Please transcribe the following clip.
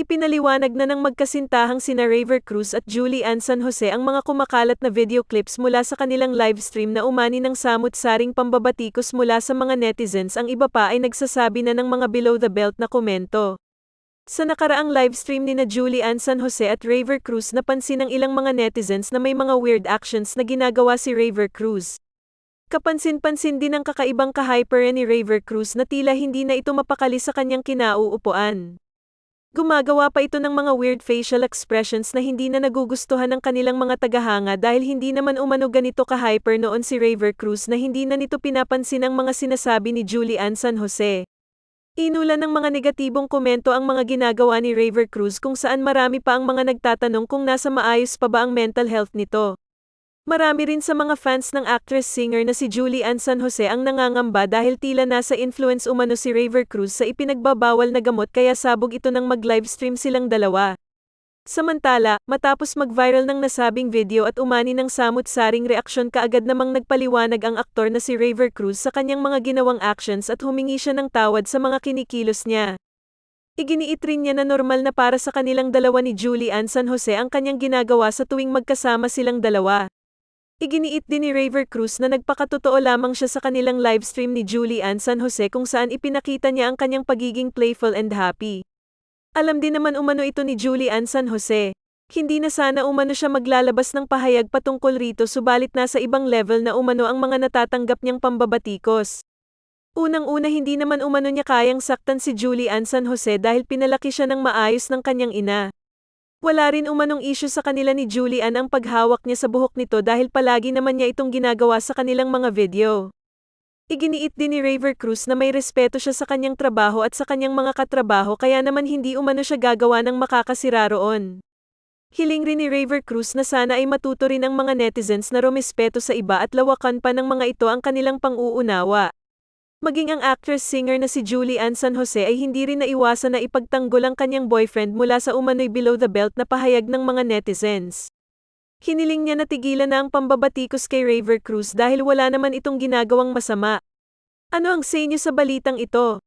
Ipinaliwanag na ng magkasintahang sina Raver Cruz at Julie Ann San Jose ang mga kumakalat na video clips mula sa kanilang livestream na umani ng samot-saring pambabatikos mula sa mga netizens ang iba pa ay nagsasabi na ng mga below the belt na komento. Sa nakaraang livestream ni na Julie Ann San Jose at Raver Cruz napansin ng ilang mga netizens na may mga weird actions na ginagawa si Raver Cruz. Kapansin-pansin din ang kakaibang ka-hyper ni Raver Cruz na tila hindi na ito mapakali sa kanyang kinauupuan. Gumagawa pa ito ng mga weird facial expressions na hindi na nagugustuhan ng kanilang mga tagahanga dahil hindi naman umano ganito ka-hyper noon si Raver Cruz na hindi na nito pinapansin ang mga sinasabi ni Julie Ann San Jose. Inula ng mga negatibong komento ang mga ginagawa ni Raver Cruz kung saan marami pa ang mga nagtatanong kung nasa maayos pa ba ang mental health nito. Marami rin sa mga fans ng actress-singer na si Julie Ann San Jose ang nangangamba dahil tila nasa influence umano si Raver Cruz sa ipinagbabawal na gamot kaya sabog ito nang mag-livestream silang dalawa. Samantala, matapos mag-viral ng nasabing video at umani ng samut-saring reaksyon kaagad namang nagpaliwanag ang aktor na si Raver Cruz sa kanyang mga ginawang actions at humingi siya ng tawad sa mga kinikilos niya. Iginiit rin niya na normal na para sa kanilang dalawa ni Julie Ann San Jose ang kanyang ginagawa sa tuwing magkasama silang dalawa. Iginiit din ni Raver Cruz na nagpakatotoo lamang siya sa kanilang livestream ni Julie Ann San Jose kung saan ipinakita niya ang kanyang pagiging playful and happy. Alam din naman umano ito ni Julie Ann San Jose. Hindi na sana umano siya maglalabas ng pahayag patungkol rito subalit nasa ibang level na umano ang mga natatanggap niyang pambabatikos. Unang-una hindi naman umano niya kayang saktan si Julie Ann San Jose dahil pinalaki siya ng maayos ng kanyang ina. Wala rin umanong issue sa kanila ni Julian ang paghawak niya sa buhok nito dahil palagi naman niya itong ginagawa sa kanilang mga video. Iginiit din ni Raver Cruz na may respeto siya sa kanyang trabaho at sa kanyang mga katrabaho kaya naman hindi umano siya gagawa ng makakasira roon. Hiling rin ni Raver Cruz na sana ay matuto rin ang mga netizens na rumispeto sa iba at lawakan pa ng mga ito ang kanilang pang-uunawa. Maging ang actress-singer na si Julie Ann San Jose ay hindi rin naiwasan na ipagtanggol ang kanyang boyfriend mula sa umano'y below the belt na pahayag ng mga netizens. Hiniling niya na tigilan na ang pambabatikos kay Raver Cruz dahil wala naman itong ginagawang masama. Ano ang say niyo sa balitang ito?